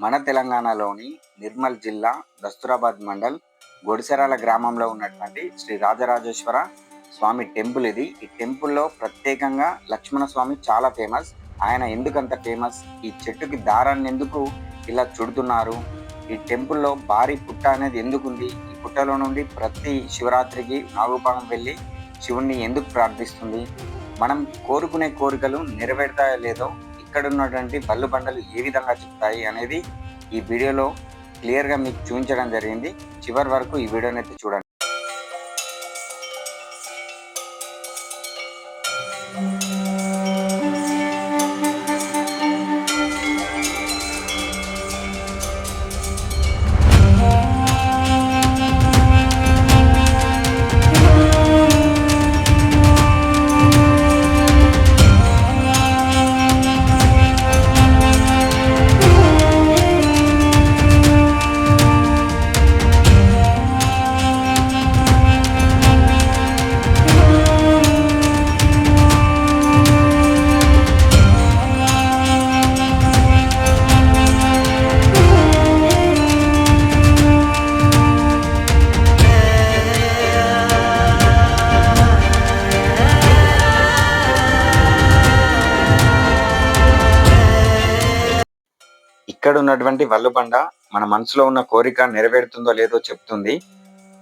మన తెలంగాణలోని నిర్మల్ జిల్లా దస్తురాబాద్ మండల్ గొడిసెరాల గ్రామంలో ఉన్నటువంటి శ్రీ రాజరాజేశ్వర స్వామి టెంపుల్ ఇది. ఈ టెంపుల్లో ప్రత్యేకంగా లక్ష్మణ స్వామి చాలా ఫేమస్. ఆయన ఎందుకంత ఫేమస్? ఈ చెట్టుకి దారాన్ని ఎందుకు ఇలా చుడుతున్నారు? ఈ టెంపుల్లో భారీ పుట్ట అనేది ఎందుకుంది? ఈ పుట్టలో నుండి ప్రతి శివరాత్రికి నాగుపాలెం వెళ్ళి శివుణ్ణి ఎందుకు ప్రార్థిస్తుంది? మనం కోరుకునే కోరికలు నెరవేరుతాయో లేదో ఇక్కడ ఉన్నటువంటి బల్లు బండలు ఏ విధంగా చెప్తాయి అనేది ఈ వీడియోలో క్లియర్గా మీకు చూపించడం జరిగింది. చివరి వరకు ఈ వీడియోని అయితే చూడండి. ఇక్కడ ఉన్నటువంటి వల్లుబండ మన మనసులో ఉన్న కోరిక నెరవేరుతుందో లేదో చెప్తుంది.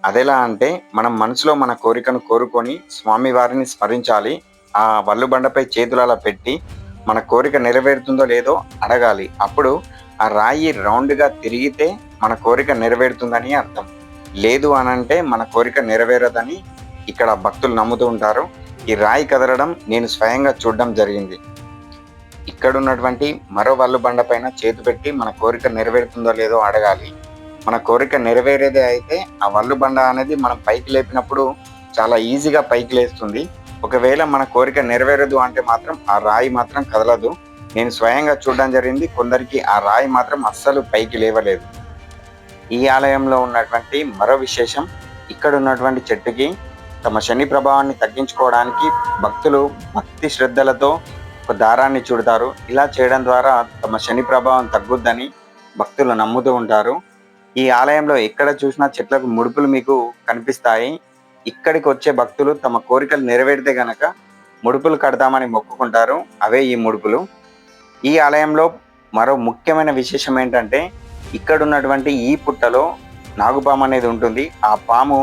అదెలా అంటే మనం మనసులో మన కోరికను కోరుకొని స్వామి వారిని స్మరించాలి. ఆ వల్లుబండపై చేతులు అలా పెట్టి మన కోరిక నెరవేరుతుందో లేదో అడగాలి. అప్పుడు ఆ రాయి రౌండ్గా తిరిగితే మన కోరిక నెరవేరుతుందని అర్థం. లేదు అని అంటే మన కోరిక నెరవేరదని ఇక్కడ భక్తులు నమ్ముతూ ఉంటారు. ఈ రాయి కదలడం నేను స్వయంగా చూడడం జరిగింది. ఇక్కడ ఉన్నటువంటి మరో వల్లు బండ పైన చేతి పెట్టి మన కోరిక నెరవేరుతుందో లేదో అడగాలి. మన కోరిక నెరవేరేదే అయితే ఆ వల్లు బండ అనేది మనం పైకి లేపినప్పుడు చాలా ఈజీగా పైకి లేస్తుంది. ఒకవేళ మన కోరిక నెరవేరదు అంటే మాత్రం ఆ రాయి మాత్రం కదలదు. నేను స్వయంగా చూడడం జరిగింది కొందరికి ఆ రాయి మాత్రం అస్సలు పైకి లేవలేదు. ఈ ఆలయంలో ఉన్నటువంటి మరో విశేషం ఇక్కడ ఉన్నటువంటి చెట్టుకి తమ శని ప్రభావాన్ని తగ్గించుకోవడానికి భక్తులు భక్తి శ్రద్ధలతో ఒక దారాన్ని చుడతారు. ఇలా చేయడం ద్వారా తమ శని ప్రభావం తగ్గుద్దని భక్తులు నమ్ముతూ ఉంటారు. ఈ ఆలయంలో ఎక్కడ చూసినా చెట్లకు ముడుపులు మీకు కనిపిస్తాయి. ఇక్కడికి వచ్చే భక్తులు తమ కోరికలు నెరవేరితే గనక ముడుపులు కడతామని మొక్కుకుంటారు. అవే ఈ ముడుపులు. ఈ ఆలయంలో మరో ముఖ్యమైన విశేషం ఏంటంటే ఇక్కడ ఉన్నటువంటి ఈ పుట్టలో నాగుపాము అనేది ఉంటుంది. ఆ పాము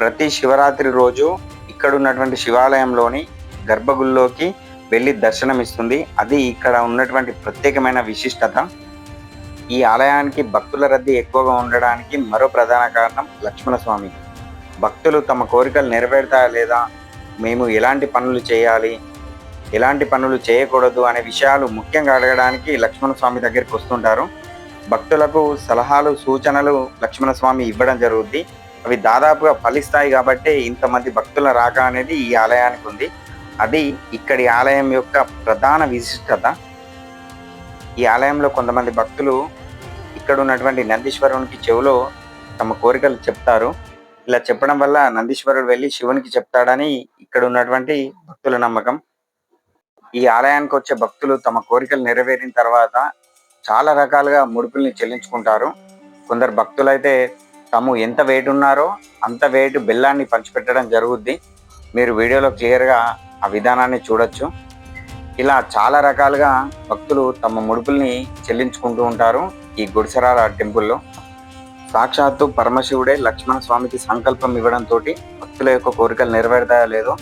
ప్రతి శివరాత్రి రోజు ఇక్కడ ఉన్నటువంటి శివాలయంలోని గర్భగుల్లోకి వెళ్ళి దర్శనమిస్తుంది. అది ఇక్కడ ఉన్నటువంటి ప్రత్యేకమైన విశిష్టత. ఈ ఆలయానికి భక్తుల రద్దీ ఎక్కువగా ఉండడానికి మరో ప్రధాన కారణం లక్ష్మణస్వామి. భక్తులు తమ కోరికలు నెరవేరుతాయా లేదా? మేము ఎలాంటి పనులు చేయాలి? ఎలాంటి పనులు చేయకూడదు అనే విషయాలు ముఖ్యంగా అడగడానికి లక్ష్మణస్వామి దగ్గరికి వస్తుంటారు. భక్తులకు సలహాలు సూచనలు లక్ష్మణస్వామి ఇవ్వడం జరుగుద్ది. అవి దాదాపుగా ఫలిస్తాయి కాబట్టి ఇంతమంది భక్తుల రాక అనేది ఈ ఆలయానికి ఉంది. అది ఇక్కడి ఆలయం యొక్క ప్రధాన విశిష్టత. ఈ ఆలయంలో కొంతమంది భక్తులు ఇక్కడ ఉన్నటువంటి నందీశ్వరునికి చెవిలో తమ కోరికలు చెప్తారు. ఇలా చెప్పడం వల్ల నందీశ్వరుడు వెళ్ళి శివునికి చెప్తాడని ఇక్కడ ఉన్నటువంటి భక్తుల నమ్మకం. ఈ ఆలయానికి వచ్చే భక్తులు తమ కోరికలు నెరవేరిన తర్వాత చాలా రకాలుగా ముడుపుల్ని చెల్లించుకుంటారు. కొందరు భక్తులైతే తాము ఎంత వెయిట్ ఉన్నారో అంత వెయిట్ బెల్లాన్ని పంచిపెట్టడం జరుగుద్ది. మీరు వీడియోలో క్లియర్గా ఆ విధానాన్ని చూడొచ్చు. ఇలా చాలా రకాలుగా భక్తులు తమ ముడుపుల్ని చెల్లించుకుంటూ ఉంటారు ఈ గుడిసెరాల టెంపుల్లో. సాక్షాత్తు పరమశివుడే లక్ష్మణ స్వామికి సంకల్పం ఇవ్వడంతో భక్తుల యొక్క కోరికలు నెరవేరుతాయో లేదో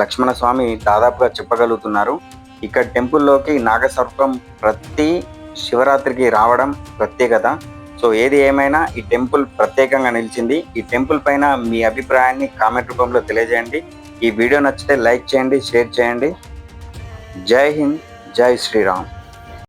లక్ష్మణ స్వామి దాదాపుగా చెప్పగలుగుతున్నారు. ఇక్కడ టెంపుల్లోకి నాగసర్పం ప్రతి శివరాత్రికి రావడం ప్రత్యేకత. సో ఏది ఏమైనా ఈ టెంపుల్ ప్రత్యేకంగా నిలిచింది. ఈ టెంపుల్ పైన మీ అభిప్రాయాన్ని కామెంట్ రూపంలో తెలియజేయండి. ఈ వీడియో నచ్చితే లైక్ చేయండి షేర్ చేయండి. జై హింద్ జై శ్రీరామ్.